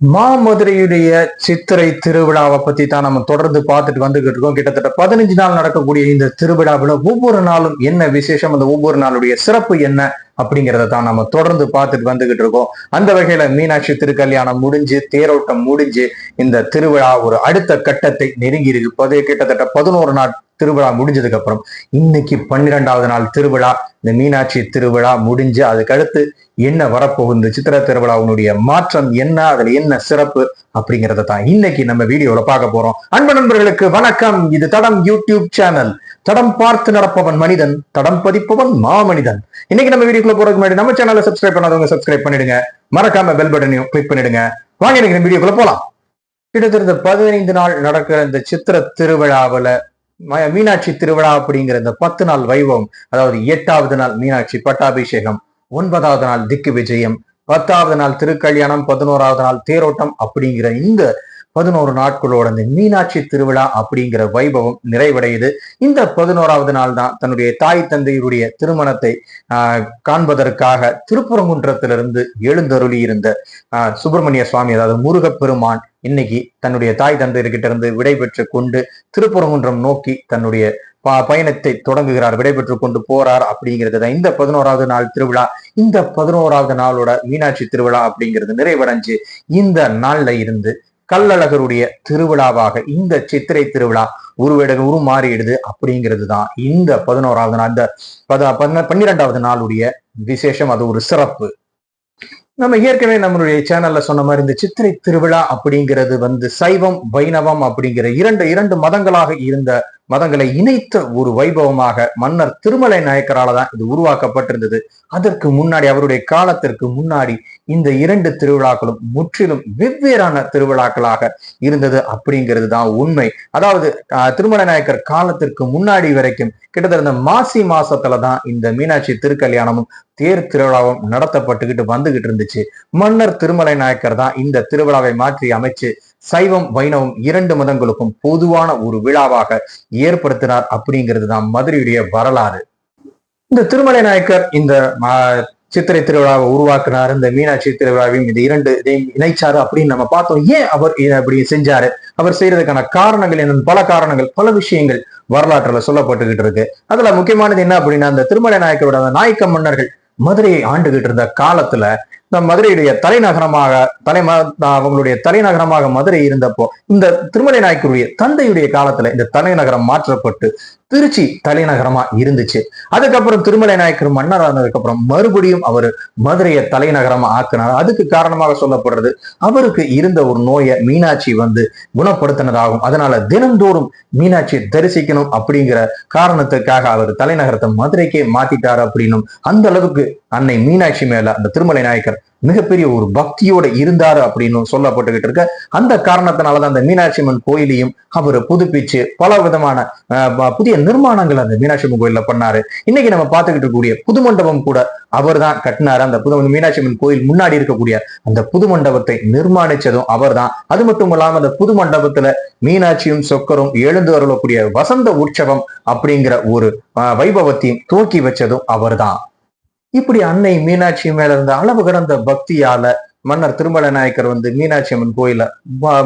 மாமதுரையுடைய சித்திரை திருவிழாவை பத்தி தான் நம்ம தொடர்ந்து பார்த்துட்டு வந்துகிட்டு இருக்கோம். கிட்டத்தட்ட பதினஞ்சு நாள் நடக்கக்கூடிய இந்த திருவிழாவில் ஒவ்வொரு நாளும் என்ன விசேஷம் அந்த ஒவ்வொரு நாளுடைய சிறப்பு என்ன அப்படிங்கிறத தான் நம்ம தொடர்ந்து பார்த்துட்டு வந்துகிட்டு இருக்கோம். அந்த வகையில மீனாட்சி திருக்கல்யாணம் முடிஞ்சு தேரோட்டம் முடிஞ்சு இந்த திருவிழா ஒரு அடுத்த கட்டத்தை நெருங்கி இருக்கு. பது கிட்டத்தட்ட பதினோரு நாள் திருவிழா முடிஞ்சதுக்கு அப்புறம் இன்னைக்கு பன்னிரெண்டாவது நாள் திருவிழா. இந்த மீனாட்சி திருவிழா முடிஞ்சு அதுக்கடுத்து என்ன வரப்போகுது? சித்திர திருவிழாவினுடைய மாற்றம் என்ன? அதுல என்ன சிறப்பு? அப்படிங்கறத தான் இன்னைக்கு நம்ம வீடியோல பார்க்க போறோம். அன்பு நண்பர்களுக்கு வணக்கம். இது தடம் யூடியூப் சேனல். தடம் பார்த்து நடப்பவன் மனிதன் தடம் பதிப்பவன் மாமனிதன். இன்னைக்கு நம்ம வீடியோக்குள்ள போறதுக்கு முன்னாடி நம்ம சேனலை சப்ஸ்கிரைப் பண்ணாதவங்க சப்ஸ்கிரைப் பண்ணிடுங்க. மறக்காம பெல் பட்டனையும் கிளிக் பண்ணிடுங்க. வாங்க இன்னைக்கு நம்ம வீடியோக்குள்ள போலாம். கிட்டத்தட்ட பதினைந்து நாள் நடக்கிற இந்த சித்திர திருவிழாவுல ம- மீனாட்சி திருவிழா அப்படிங்கிற இந்த பத்து நாள் வைபவம் அதாவது எட்டாவது நாள் மீனாட்சி பட்டாபிஷேகம் ஒன்பதாவது நாள் திக்கு விஜயம் பத்தாவது நாள் திருக்கல்யாணம் பதினோராவது நாள் தேரோட்டம் அப்படிங்கிற இந்த பதினோரு நாட்களோட இந்த மீனாட்சி திருவிழா அப்படிங்கிற வைபவம் நிறைவடையுது. இந்த பதினோராவது நாள் தான் தன்னுடைய தாய் தந்தையுடைய திருமணத்தை ஆஹ் காண்பதற்காக திருப்பரங்குன்றத்திலிருந்து எழுந்தருளி இருந்த ஆஹ் சுப்பிரமணிய சுவாமி அதாவது முருகப்பெருமான் இன்னைக்கு தன்னுடைய தாய் தந்தையர்கிட்ட இருந்து விடைபெற்று கொண்டு திருப்பரங்குன்றம் நோக்கி தன்னுடைய ப- பயணத்தை தொடங்குகிறார். விடைபெற்று கொண்டு போறார் அப்படிங்கிறது தான். இந்த பதினோராவது நாள் திருவிழா இந்த பதினோராவது நாளோட மீனாட்சி திருவிழா அப்படிங்கிறது நிறைவடைஞ்சு இந்த நாள்ல இருந்து கல்லழகருடைய திருவிழாவாக இந்த சித்திரை திருவிழா உருவெடு உருமாறிடுது அப்படிங்கிறது தான் இந்த பதினோராவது நாள். இந்த பத பன்னிரெண்டாவது நாளுடைய விசேஷம். அது ஒரு சிறப்பு. நம்ம ஏற்கனவே நம்மளுடைய சேனல்ல சொன்ன மாதிரி இந்த சித்திரை திருவிழா அப்படிங்கிறது வந்து சைவம் வைணவம் அப்படிங்கிற இரண்டு இரண்டு மதங்களாக இருந்த மதங்களை இணைத்த ஒரு வைபவமாக மன்னர் திருமலை நாயக்கரால தான் இது உருவாக்கப்பட்டிருந்தது. அதற்கு முன்னாடி அவருடைய காலத்திற்கு முன்னாடி இந்த இரண்டு திருவிழாக்களும் முற்றிலும் வெவ்வேறான திருவிழாக்களாக இருந்தது அப்படிங்கிறது தான் உண்மை. அதாவது திருமலை நாயக்கர் காலத்திற்கு முன்னாடி வரைக்கும் கிட்டத்தட்ட மாசி மாசத்துல தான் இந்த மீனாட்சி திருக்கல்யாணமும் தேர் திருவிழாவும் நடத்தப்பட்டுக்கிட்டு வந்துகிட்டு இருந்துச்சு. மன்னர் திருமலை நாயக்கர் தான் இந்த திருவிழாவை மாற்றி அமைச்சு சைவம் வைணவம் இரண்டு மதங்களுக்கும் பொதுவான ஒரு விழாவாக ஏற்படுத்தினார் அப்படிங்கிறது தான் மதுரையுடைய வரலாறு. இந்த திருமலை நாயக்கர் இந்த சித்திரை திருவிழாவை உருவாக்குனார் இந்த மீனாட்சி திருவிழாவையும் இந்த இரண்டு இதையும் இணைச்சாரு அப்படின்னு நம்ம பார்த்தோம். ஏன் அவர் இதை அப்படி செஞ்சாரு? அவர் செய்யறதுக்கான காரணங்கள் என்னன்னு பல காரணங்கள் பல விஷயங்கள் வரலாற்றுல சொல்லப்பட்டுகிட்டு இருக்கு. அதுல முக்கியமானது என்ன அப்படின்னா அந்த திருமலை நாயக்கரோட அந்த நாயக்க மன்னர்கள் மதுரையை ஆண்டுகிட்டு இருந்த காலத்துல இந்த மதுரையுடைய தலைநகரமாக தலை அவங்களுடைய தலைநகரமாக மதுரை இருந்தப்போ இந்த திருமலை நாயக்கருடைய தந்தையுடைய காலத்துல இந்த தலைநகரம் மாற்றப்பட்டு திருச்சி தலைநகரமா இருந்துச்சு. அதுக்கப்புறம் திருமலை நாயக்கர் மன்னர் ஆனதுக்கு அப்புறம் மறுபடியும் அவர் மதுரையை தலைநகரமா ஆக்குனார். அதுக்கு காரணமாக சொல்லப்படுறது அவருக்கு இருந்த ஒரு நோயை மீனாட்சி வந்து குணப்படுத்தினதாகும். அதனால தினந்தோறும் மீனாட்சி தரிசிக்கணும் அப்படிங்கிற காரணத்துக்காக அவர் தலைநகரத்தை மதுரைக்கே மாத்திட்டார் அப்படின்னும் அந்த அளவுக்கு அன்னை மீனாட்சி மேல அந்த திருமலை நாயக்கர் மிகப்பெரிய ஒரு பக்தியோட இருந்தாரு அப்படின்னு சொல்லப்பட்டுக்கிட்டு இருக்க. அந்த காரணத்தினாலதான் அந்த மீனாட்சி அம்மன் கோயிலையும் அவர் புதுப்பிச்சு பல விதமான புதிய நிர்மாணங்கள் அந்த மீனாட்சி அம்மன் கோயில்ல பண்ணாரு. இன்னைக்கு நம்ம பார்த்துக்கிட்டு இருக்கக்கூடிய புது மண்டபம் கூட அவர் தான் கட்டினாரு. அந்த புது மீனாட்சி அம்மன் கோயில் முன்னாடி இருக்கக்கூடிய அந்த புது மண்டபத்தை நிர்மாணிச்சதும் அவர் தான் அது மட்டும் இல்லாம அந்த புது மண்டபத்துல மீனாட்சியும் சொக்கரும் எழுந்து வரக்கூடிய வசந்த உற்சவம் அப்படிங்கிற ஒரு வைபவத்தையும் துவக்கி வச்சதும் அவர் தான் இப்படி அன்னை மீனாட்சி மேல இருந்த அளவு கடந்த பக்தியால மன்னர் திருமலை நாயக்கர் வந்து மீனாட்சி அம்மன் கோயில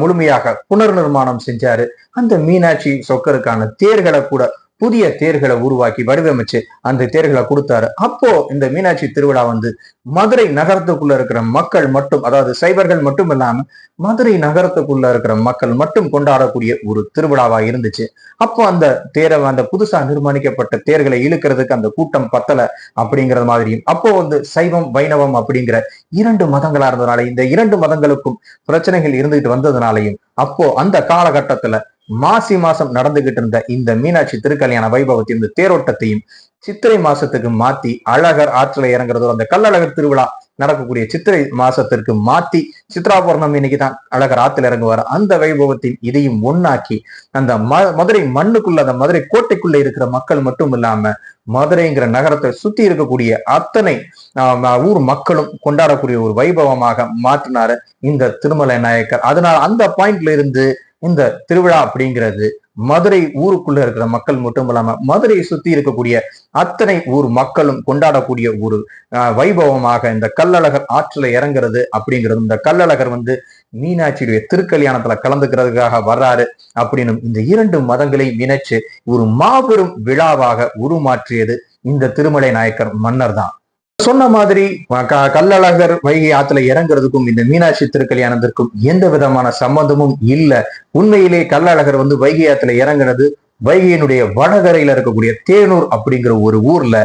முழுமையாக புனர் நிர்மாணம் செஞ்சாரு. அந்த மீனாட்சி சொக்கருக்கான தேர்களை கூட புதிய தேர்களை உருவாக்கி வடிவமைச்சு அந்த தேர்களை கொடுத்தாரு. அப்போ இந்த மீனாட்சி திருவிழா வந்து மதுரை நகரத்துக்குள்ள இருக்கிற மக்கள் மட்டும் அதாவது சைவர்கள் மட்டும் இல்லாம மதுரை நகரத்துக்குள்ள இருக்கிற மக்கள் மட்டும் கொண்டாடக்கூடிய ஒரு திருவிழாவா இருந்துச்சு. அப்போ அந்த தேரை அந்த புதுசா நிர்மாணிக்கப்பட்ட தேர்களை இழுக்கிறதுக்கு அந்த கூட்டம் பத்தல அப்படிங்கிறது மாதிரியும் அப்போ வந்து சைவம் வைணவம் அப்படிங்கிற இரண்டு மதங்களா இருந்ததுனால இந்த இரண்டு மதங்களுக்கும் பிரச்சனைகள் இருந்துகிட்டு வந்ததுனாலையும் அப்போ அந்த காலகட்டத்துல மாசி மாசம் நடந்துகிட்டு இருந்த இந்த மீனாட்சி திருக்கல்யாண வைபவத்தையும் இந்த தேரோட்டத்தையும் சித்திரை மாசத்துக்கு மாத்தி அழகர் ஆற்றில இறங்குறதோ அந்த கல்லழகர் திருவிழா நடக்கக்கூடிய சித்திரை மாசத்திற்கு மாத்தி சித்ரா பௌர்ணமி இன்னைக்கு தான் அழகர் ஆத்துல இறங்குவார். அந்த வைபவத்தின் இதையும் ஒன்னாக்கி அந்த ம- மதுரை மண்ணுக்குள்ள அந்த மதுரை கோட்டைக்குள்ள இருக்கிற மக்கள் மட்டும் இல்லாம மதுரைங்கிற நகரத்தை சுத்தி இருக்கக்கூடிய அத்தனை ஆஹ், ஊர் மக்களும் கொண்டாடக்கூடிய ஒரு வைபவமாக மாற்றினாரு இந்த திருமலை நாயக்கர். அதனால அந்த பாயிண்ட்ல இருந்து இந்த திருவிழா அப்படிங்கிறது மதுரை ஊருக்குள்ள இருக்கிற மக்கள் மட்டும் இல்லாம மதுரையை சுத்தி இருக்கக்கூடிய அத்தனை ஊர் மக்களும் கொண்டாடக்கூடிய ஒரு வைபவமாக இந்த கல்லழகர் ஆற்றுல இறங்குறது அப்படிங்கிறது. இந்த கல்லழகர் வந்து மீனாட்சியுடைய திருக்கல்யாணத்துல கலந்துக்கிறதுக்காக வர்றாரு அப்படின்னு இந்த இரண்டு மதங்களையும் இணைச்சு ஒரு மாபெரும் விழாவாக உருமாற்றியது இந்த திருமலை நாயக்கர் மன்னர் தான் சொன்ன மாதிரி கல்லழகர் வைகை ஆத்துல இறங்குறதுக்கும் இந்த மீனாட்சி திருக்கல்யாணத்திற்கும் எந்த விதமான சம்பந்தமும் இல்ல. உண்மையிலே கல்லழகர் வந்து வைகை ஆத்துல இறங்குறது வைகையினுடைய வடகரையில இருக்கக்கூடிய தேனூர் அப்படிங்கிற ஒரு ஊர்ல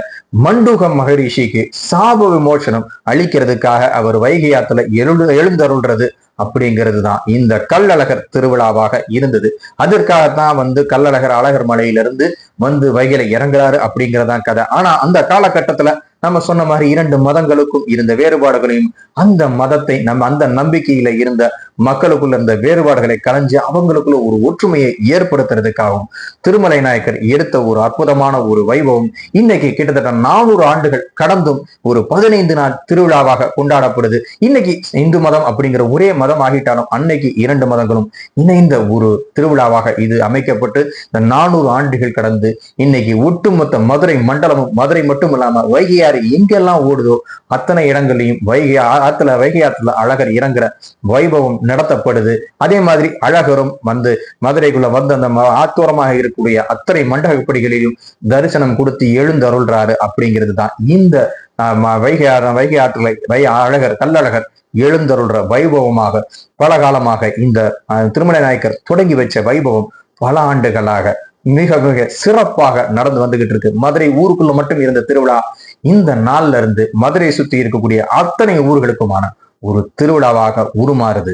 மண்டுக மகரிஷிக்கு சாப விமோசனம் அளிக்கிறதுக்காக அவர் வைகை ஆத்துல எழு எழுந்தருள்றது அப்படிங்கிறது தான் இந்த கள்ளழகர் திருவிழாவாக இருந்தது. அதற்காகத்தான் வந்து கள்ளழகர் அழகர் மலையிலிருந்து வந்து வைகையில இறங்குறாரு அப்படிங்கறதான் கதை. ஆனா அந்த காலகட்டத்துல நம்ம சொன்ன மாதிரி இரண்டு மதங்களுக்கும் இருந்த வேறுபாடுகளையும் அந்த மதத்தை நம்ம அந்த நம்பிக்கையில இருந்த மக்களுக்குள்ள இருந்த வேறுபாடுகளை கலைஞ்சு அவங்களுக்குள்ள ஒரு ஒற்றுமையை ஏற்படுத்துறதுக்காகவும் திருமலை நாயக்கர் எடுத்த ஒரு அற்புதமான ஒரு வைபவம் இன்னைக்கு கிட்டத்தட்ட நானூறு ஆண்டுகள் கடந்தும் ஒரு பதினைந்து நாள் திருவிழாவாக கொண்டாடப்படுது. இன்னைக்கு இந்து மதம் அப்படிங்கிற ஒரே மதம் ஆகிட்டாலும் அன்னைக்கு இரண்டு மதங்களும் இணைந்த ஒரு திருவிழாவாக இது அமைக்கப்பட்டு இந்த நானூறு ஆண்டுகள் கடந்து இன்னைக்கு ஒட்டுமொத்த மதுரை மண்டலமும் மதுரை மட்டும் இல்லாம வைகை ஆறு எங்கெல்லாம் ஓடுதோ அத்தனை இடங்களையும் வைகை ஆத்துல வைகை ஆத்துல அழகர் இறங்குற வைபவம் நடத்தப்படுது. அதே மாதிரி அழகரும் வந்து மதுரைக்குள்ள வந்து அந்த ஆத்தோரமாக இருக்கக்கூடிய அத்தனை மண்டகப்படிகளிலும் தரிசனம் கொடுத்து எழுந்தருள்றாரு அப்படிங்கிறது தான் இந்த ஆஹ், வைகை வைகை ஆற்றலை வை அழகர் கல்லழகர் எழுந்தருள்ற வைபவமாக பல காலமாக இந்த ஆஹ், திருமலை நாயக்கர் தொடங்கி வச்ச வைபவம் பல ஆண்டுகளாக மிக மிக சிறப்பாக நடந்து வந்துகிட்டு இருக்கு. மதுரை ஊருக்குள்ள மட்டும் இருந்த திருவிழா இந்த நாள்ல இருந்து மதுரையை சுத்தி இருக்கக்கூடிய அத்தனை ஊர்களுக்குமான ஒரு திருவிழாவாக உருமாறுது.